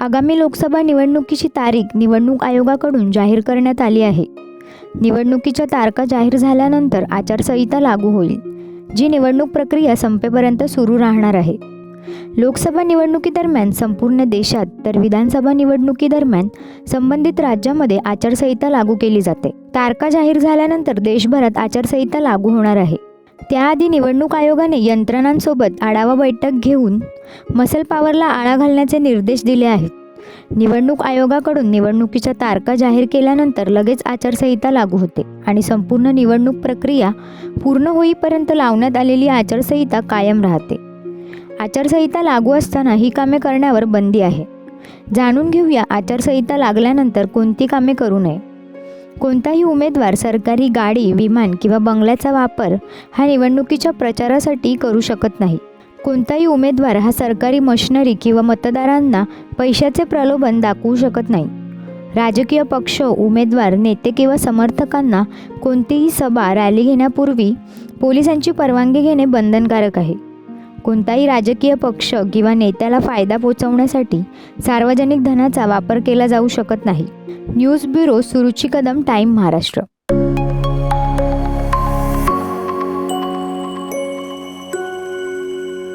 आगामी लोकसभा निवडणुकीची तारीख निवडणूक आयोगाकडून जाहीर करण्यात आली आहे. निवडणुकीच्या तारखा जाहीर झाल्यानंतर आचारसंहिता लागू होईल जी निवडणूक प्रक्रिया संपेपर्यंत सुरू राहणार आहे. लोकसभा निवडणुकीदरम्यान संपूर्ण देशात तर विधानसभा निवडणुकीदरम्यान संबंधित राज्यामध्ये आचारसंहिता लागू केली जाते. तारखा जाहीर झाल्यानंतर देशभरात आचारसंहिता लागू होणार आहे. त्याआधी निवडणूक आयोगाने यंत्रणांसोबत आढावा बैठक घेऊन मसल पॉवरला आळा घालण्याचे निर्देश दिले आहेत. निवडणूक आयोगाकडून निवडणुकीच्या तारखा जाहीर केल्यानंतर लगेच आचारसंहिता लागू होते आणि संपूर्ण निवडणूक प्रक्रिया पूर्ण होईपर्यंत लावण्यात आलेली आचारसंहिता कायम राहते. आचारसंहिता लागू असताना ही कामे करण्यावर बंदी आहे. जाणून घेऊया आचारसंहिता लागल्यानंतर कोणती कामे करू नये. कोणताही उमेदवार सरकारी गाडी विमान किंवा बंगल्याचा वापर हा निवडणुकीच्या प्रचारासाठी करू शकत नाही. कोणताही उमेदवार हा सरकारी मशिनरी किंवा मतदारांना पैशाचे प्रलोभन दाखवू शकत नाही. राजकीय पक्ष उमेदवार नेते किंवा समर्थकांना कोणतीही सभा रॅली घेण्यापूर्वी पोलिसांची परवानगी घेणे बंधनकारक आहे. कोणताही राजकीय पक्ष किंवा नेत्याला फायदा पोचवण्यासाठी सार्वजनिक धनाचा वापर केला जाऊ शकत नाही. News bureau Suruchi Kadam Time Maharashtra.